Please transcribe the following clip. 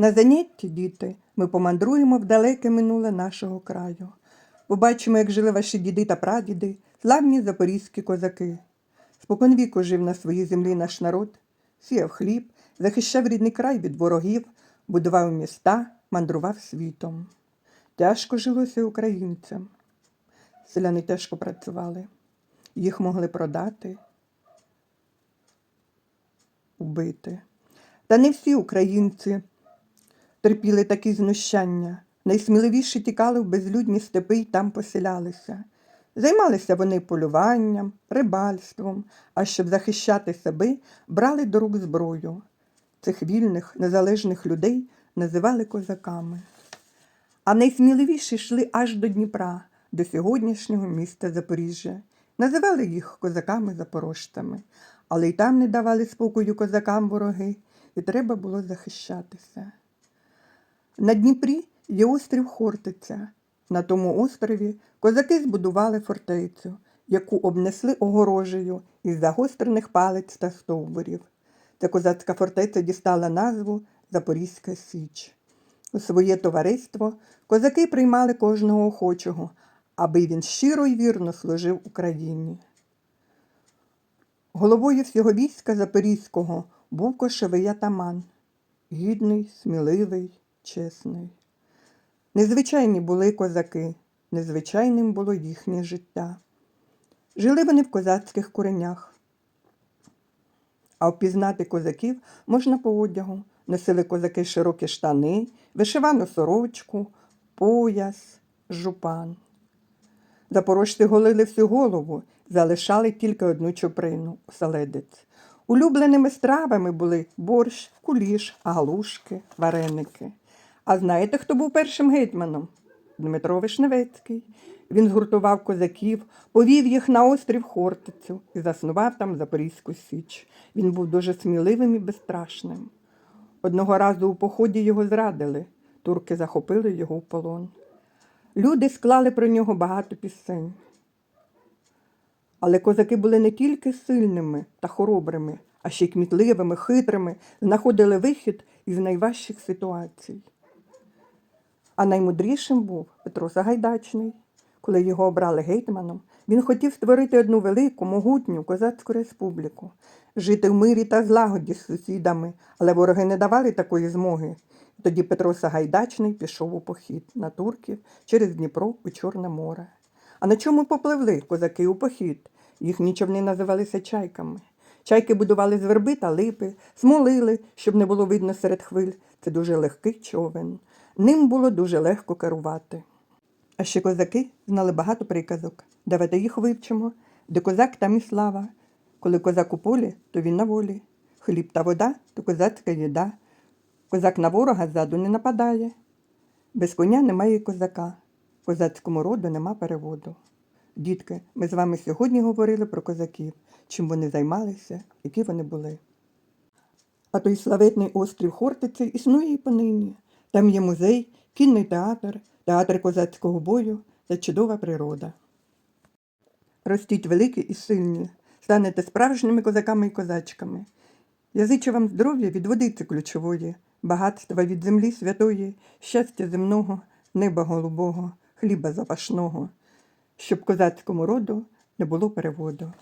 На занятті, діти, ми помандруємо в далеке минуле нашого краю. Побачимо, як жили ваші діди та прадіди, славні запорізькі козаки. Споконвіку жив на своїй землі наш народ, сіяв хліб, захищав рідний край від ворогів, будував міста, мандрував світом. Тяжко жилося українцям. Селяни тяжко працювали. Їх могли продати, убити. Та не всі українці терпіли такі знущання. Найсміливіші тікали в безлюдні степи й там поселялися. Займалися вони полюванням, рибальством, а щоб захищати себе, брали до рук зброю. Цих вільних, незалежних людей називали козаками. А найсміливіші йшли аж до Дніпра, до сьогоднішнього міста Запоріжжя. Називали їх козаками-запорожцями, але й там не давали спокою козакам вороги, і треба було захищатися. На Дніпрі є острів Хортиця. На тому острові козаки збудували фортецю, яку обнесли огорожею із загострених палець та стовбурів. Ця козацька фортеця дістала назву Запорізька Січ. У своє товариство козаки приймали кожного охочого, аби він щиро й вірно служив Україні. Головою всього війська Запорізького був кошовий атаман, гідний, сміливий, чесний. Незвичайні були козаки, незвичайним було їхнє життя. Жили вони в козацьких коренях. А впізнати козаків можна по одягу. Носили козаки широкі штани, вишивану сорочку, пояс, жупан. Запорожці голили всю голову, залишали тільки одну чуприну оселедець. Улюбленими стравами були борщ, куліш, галушки, вареники. А знаєте, хто був першим гетьманом? Дмитро Вишневецький. Він згуртував козаків, повів їх на острів Хортицю і заснував там Запорізьку Січ. Він був дуже сміливим і безстрашним. Одного разу у поході його зрадили, турки захопили його в полон. Люди склали про нього багато пісень. Але козаки були не тільки сильними та хоробрими, а ще й кмітливими, хитрими, знаходили вихід із найважчих ситуацій. А наймудрішим був Петро Сагайдачний. Коли його обрали гетьманом, він хотів створити одну велику, могутню козацьку республіку, жити в мирі та злагоді з сусідами, але вороги не давали такої змоги. Тоді Петро Сагайдачний пішов у похід на турків через Дніпро у Чорне море. А на чому попливли козаки у похід? Їхні човни називалися чайками. Чайки будували з верби та липи, смолили, щоб не було видно серед хвиль. Це дуже легкий човен. Ним було дуже легко керувати. А ще козаки знали багато приказок. Давайте їх вивчимо. Де козак, там і слава. Коли козак у полі, то він на волі. Хліб та вода то козацька їда. Козак на ворога ззаду не нападає. Без коня немає козака. Козацькому роду нема переводу. Дітки, ми з вами сьогодні говорили про козаків, чим вони займалися, які вони були. А той славетний острів Хортиці існує і понині. Там є музей, кінний театр, театр козацького бою та чудова природа. Ростіть великі і сильні, станете справжніми козаками і козачками. Я вам здоров'я від водиці ключової, багатства від землі святої, щастя земного, неба голубого, хліба запашного, щоб козацькому роду не було переводу.